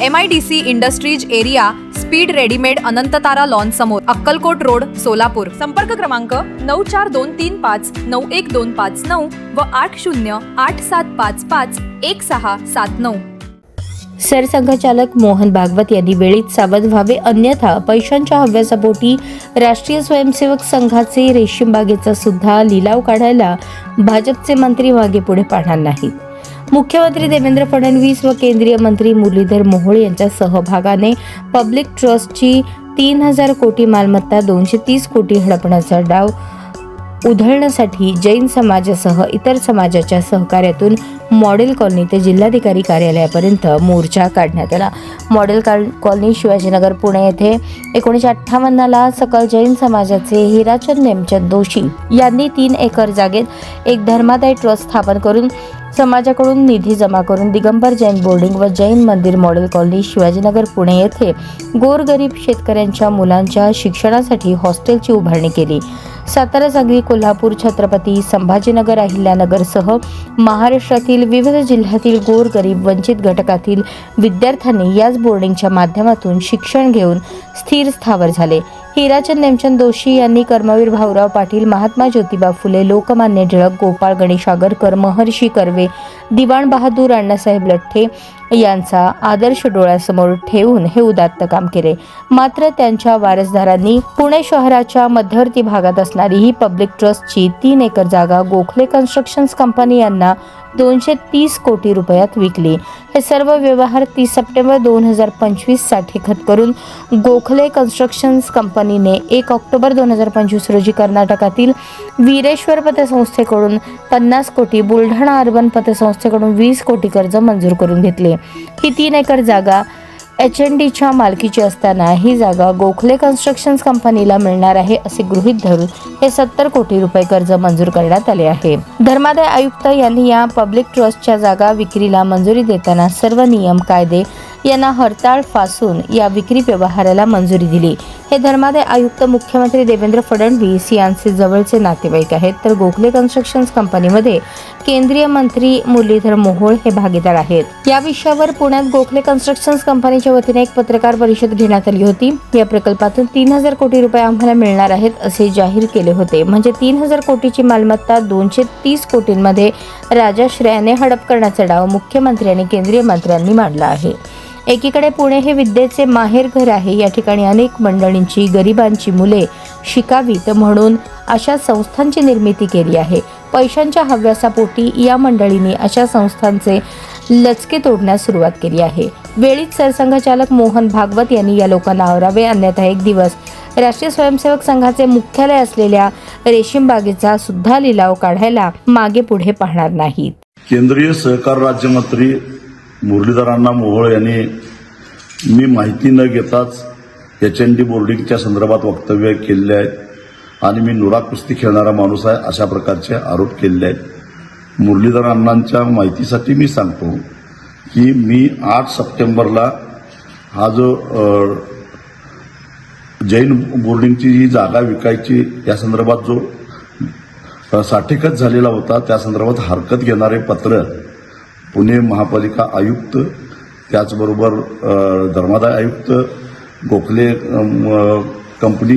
M I D C industries area speed readymade Anantatara lawn समोर Akkalkot road Solapur. संपर्क क्रमांक नऊ चार दोन तीन पाच नऊ एक दोन पाच नऊ व आठ शून्य आठ सात पाच पाच एक सहा सात नऊ. सरसंघचालक मोहन भागवत यांनी वेळीच सावध व्हावे अन्यथा पैशांच्या हव्यासापोटी राष्ट्रीय स्वयंसेवक संघाचे रेशीमबागेचा सुद्धा लिलाव काढायला भाजपचे मंत्री मागे पुढे पाहणार नाहीत. मुख्यमंत्री देवेंद्र फडणवीस व केंद्रीय मंत्री मुरलीधर मोहोळ यांच्या सहभागाने पब्लिक ट्रस्टची तीन हजार कोटी मालमत्ता दोनशे तीस कोटी हडपण्याचा डाव उधळण्यासाठी जैन समाजासह इतर समाजाच्या सहकार्यातून मॉडेल कॉलनी ते जिल्हाधिकारी कार्यालयापर्यंत मोर्चा काढण्यात आला. मॉडेल काल- कॉलनी शिवाजीनगर पुणे येथे एकोणीसशे अठ्ठावन्नला सकल जैन समाजाचे हिराचंद नेमचंद दोषी यांनी तीन एकर जागेत एक धर्मादाय ट्रस्ट स्थापन करून समाजाकडून निधी जमा करून दिगंबर जैन बोर्डिंग व जैन मंदिर मॉडेल कॉलनी शिवाजीनगर पुणे येथे गोरगरीब शेतकऱ्यांच्या मुलांच्या शिक्षणासाठी हॉस्टेलची उभारणी केली. सातारा सांगली कोल्हापूर छत्रपती संभाजीनगर अहिल्यानगरसह महाराष्ट्रातील विविध जिल्ह्यातील गोरगरीब वंचित घटकातील विद्यार्थ्यांनी याच बोर्डिंगच्या माध्यमातून शिक्षण घेऊन स्थिर स्थावर झाले. हिराचंद नेमचंद दोशी यांनी कर्मवीर भाऊराव पाटील महात्मा ज्योतिबा फुले लोकमान्य टिळक गोपाळ गणेश आगरकर महर्षी कर्वे दिवाण बहादूर अण्णासाहेब लठ्ठे यांचा आदर्श डोळ्यासमोर ठेवून हे उदात्त काम केले. मात्र त्यांच्या वारसदारांनी पुणे शहराच्या मध्यवर्ती भागात असणारी ही पब्लिक ट्रस्टची तीन एकर जागा गोखले कन्स्ट्रक्शन्स कंपनी यांना दोनशे तीस कोटी रुपयात विकली. हे सर्व व्यवहार तीस सप्टेंबर दोन हजार पंचवीससाठी खत करून गोखले कन्स्ट्रक्शन्स कंपनीने एक ऑक्टोबर दोन हजार पंचवीस रोजी कर्नाटकातील वीरेश्वर पतसंस्थेकडून पन्नास कोटी बुलढाणा अर्बन पतसंस्थेकडून वीस कोटी कर्ज मंजूर करून घेतले. ही तीन एकर जागा एच एन डीच्या मालकीची असताना ही जागा गोखले कन्स्ट्रक्शन्स कंपनीला मिळणार आहे असे गृहीत धरून हे सत्तर कोटी रुपये कर्ज मंजूर करण्यात आले आहे. धर्मादाय आयुक्त यांनी या पब्लिक ट्रस्टच्या जागा विक्रीला मंजुरी देताना सर्व नियम कायदे यांना हरताळ फासून या विक्री व्यवहाराला मंजुरी दिली. हे धर्मादाय आयुक्त मुख्यमंत्री देवेंद्र फडणवीस यांचे जवळचे नातेवाईक आहेत. तर गोखले कन्स्ट्रक्शन्स कंपनीमध्ये केंद्रीय मंत्री मुरलीधर मोहोळ हे भागीदार आहेत. या विषयावर पुण्यात गोखले कन्स्ट्रक्शन्स कंपनीच्या वतीने एक पत्रकार परिषद घेण्यात आली होती. या प्रकल्पातून तीन हजार कोटी रुपये आम्हाला मिळणार आहेत असे जाहीर केले होते. म्हणजे तीन हजार कोटीची मालमत्ता दोनशे तीस कोटींमध्ये राजाश्रयाने हडप करण्याचा डाव मुख्यमंत्री आणि केंद्रीय मंत्र्यांनी मांडला आहे. एकीकडे पुणे हे विद्येचे माहेर घर आहे. या ठिकाणी अनेक मंडळींची गरिबांची मुले शिकावीत म्हणून अशा संस्थांची निर्मिती केली आहे. पैशांच्या हव्यासापोटी या मंडळींनी अशा संस्थांचे लचके तोडण्यास सुरुवात केली आहे. वेळीच सरसंघचालक मोहन भागवत यांनी या लोकांना आवरावे. अन्यथा एक दिवस राष्ट्रीय स्वयंसेवक संघाचे मुख्यालय असलेल्या रेशीम बागेचा सुद्धा लिलाव काढायला मागे पुढे पाहणार नाहीत. केंद्रीय सहकार राज्यमंत्री मुरलीधरांना मोहोळ यांनी मी माहिती न घेताच एच एन डी बोर्डिंगच्या संदर्भात वक्तव्य केलेले आहेत आणि मी नुरा कुस्ती खेळणारा माणूस आहे अशा प्रकारचे आरोप केलेले आहेत. मुरलीधर अण्णांच्या माहितीसाठी मी सांगतो की मी आठ सप्टेंबरला हा जो जैन बोर्डिंगची जी जागा विकायची या संदर्भात जो अ, साठेखत झालेला होता त्या संदर्भात हरकत घेणारे पत्र पुणे महापालिका आयुक्त त्याचबरोबर धर्मादाय आयुक्त गोखले कंपनी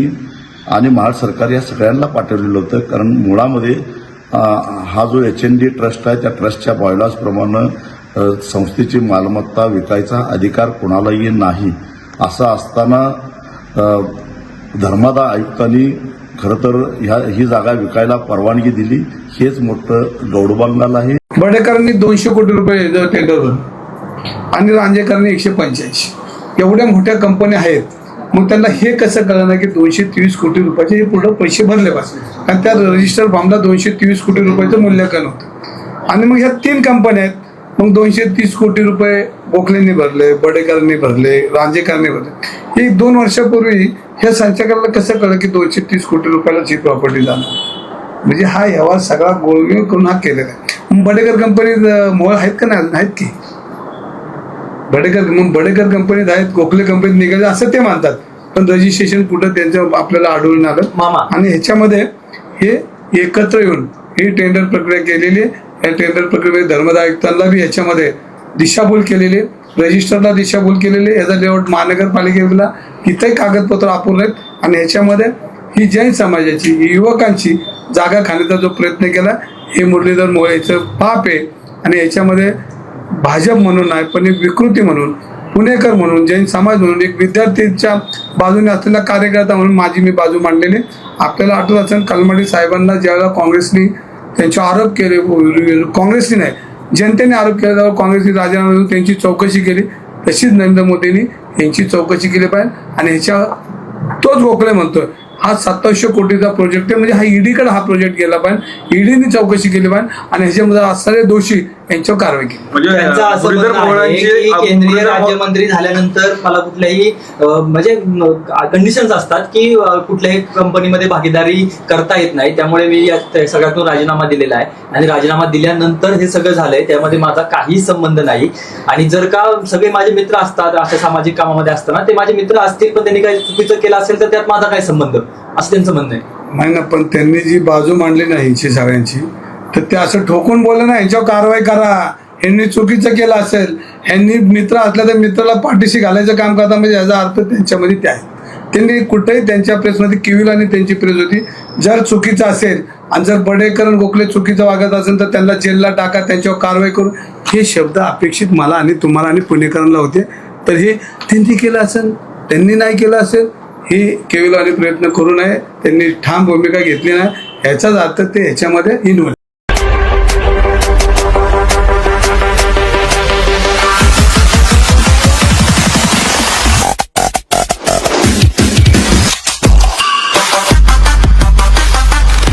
आणि महाराष्ट्र सरकार या सगळ्यांना पाठवलेलं होतं. कारण मुळामध्ये हा जो एच एन डी ट्रस्ट आहे त्या ट्रस्टच्या बॉयलॉजप्रमाणे संस्थेची मालमत्ता विकायचा अधिकार कोणालाही नाही. असं असताना धर्मादाय धर्मादा आयुक्तांनी खरं तर ह्या ही जागा विकायला परवानगी दिली. हेच मोठं गौडबांगाल आहे. बडेकरांनी दोनशे कोटी रुपये टेंडर आणि रांजेकरांनी एकशे पंच्याऐंशी. एवढ्या मोठ्या कंपन्या आहेत. मग त्यांना हे कसं कळलं की दोनशे तेवीस कोटी रुपयाचे हे पुढं पैसे भरले पाहिजे आणि त्या रजिस्टर फॉर्मला दोनशे तेवीस कोटी रुपयाचं मूल्यांकन होतं. आणि मग ह्या तीन कंपन्या आहेत. मग दोनशे तीस कोटी रुपये गोखलेंनी भरले बडेकरांनी भरले रांजेकरांनी भरले. हे दोन वर्षापूर्वी ह्या संचालकाला कसं कळलं की दोनशे तीस कोटी रुपयालाच ही प्रॉपर्टी जाणार? म्हणजे हा व्यवहार सगळा गोळमेळ करून हा केलेला आहे बडेकर कंपनीत मोळ आहेत का नाही आहेत की बडेकर मग बडेकर कंपनीत आहेत गोखले कंपनीत निघाले असं ते मानतात पण रजिस्ट्रेशन कुठं त्यांचं आपल्याला आढळून आलं मामा. आणि ह्याच्यामध्ये हे एकत्र येऊन ही टेंडर प्रक्रिया केलेली आहे. या टेंडर प्रक्रियेमध्ये धर्मदाय आयुक्तांना बी याच्यामध्ये दिशाभूल केलेली आहे. रजिस्टरला दिशाभूल केलेली. याचा लेआउट महानगरपालिकेला इथंही कागदपत्र अपूर्ण आहेत आणि ह्याच्यामध्ये ही जैन समाजाची युवकांची जागा खाण्याचा जो प्रयत्न केला हे मुरलीधर मोळेचं पाप आहे. आणि याच्यामध्ये भाजप म्हणून नाही पण एक विकृती म्हणून पुणेकर म्हणून जैन समाज म्हणून एक विद्यार्थीच्या बाजूने असलेला कार्यकर्ता म्हणून माझी मी बाजू मांडलेली. आपल्याला आठवत असेल कलमडी साहेबांना ज्यावेळेला काँग्रेसनी त्यांचे आरोप केले काँग्रेसनी नाही जनतेने आरोप केला त्यावर काँग्रेसने राजीनामा देऊन त्यांची चौकशी केली. तशीच नरेंद्र मोदींनी यांची चौकशी केली पाहिजे. आणि ह्याच्या तोच गोखले म्हणतोय हा सत्तावीसशे कोटीचा प्रोजेक्ट आहे. म्हणजे हा ईडीकडे हा प्रोजेक्ट गेला पाहिजे. ईडीने चौकशी केली पाहिजे. आणि ह्याच्यामध्ये असणारे दोषी यांच्यावर कारवाई केली. त्यांचं म्हणजे असं मुरलीधर म्हणणं आहे की केंद्रीय राज्यमंत्री झाल्यानंतर मला कुठल्याही अं, म्हणजे कंडिशन्स असतात की अं, कुठल्याही कंपनीमध्ये भागीदारी करता येत नाही. त्यामुळे मी या त्या सगळ्यातून राजीनामा दिलेला आहे. आणि राजीनामा दिल्यानंतर हे सगळं झालंय. त्यामध्ये माझा काहीच संबंध नाही. आणि जर का सगळे माझे मित्र असतात अशा सामाजिक कामामध्ये असताना ते माझे मित्र असतील पण त्यांनी काही चुकीचं केलं असेल तर त्यात माझा काय संबंध. असं त्यांचं म्हणणं आहे. नाही ना पण त्यांनी जी बाजू मांडली ना ह्यांची सगळ्यांची तर ते असं ठोकून बोललं ना यांच्यावर कारवाई करा. ह्यांनी चुकीचं केलं असेल. ह्यांनी मित्र असला तर मित्राला पाठीशी घालायचं काम करता म्हणजे याचा अर्थ त्यांच्यामध्ये ते आहे त्यांनी कुठेही त्यांच्या प्रेसमध्ये किविल आणि त्यांची प्रेस होती. जर चुकीचं असेल आणि जर बडेकर गोखले चुकीचं वागत असेल तर त्यांना जेलला टाका त्यांच्यावर कारवाई करू हे शब्द अपेक्षित मला आणि तुम्हाला आणि पुणेकरांना होते. तर हे त्यांनी केलं असेल. त्यांनी नाही केलं असेल ही केविलवाणी प्रयत्न करू नये. त्यांनी ठाम भूमिका घेतली नाही. ह्याचाच अर्थ ते ह्याच्यामध्ये इन्व्हॉल्व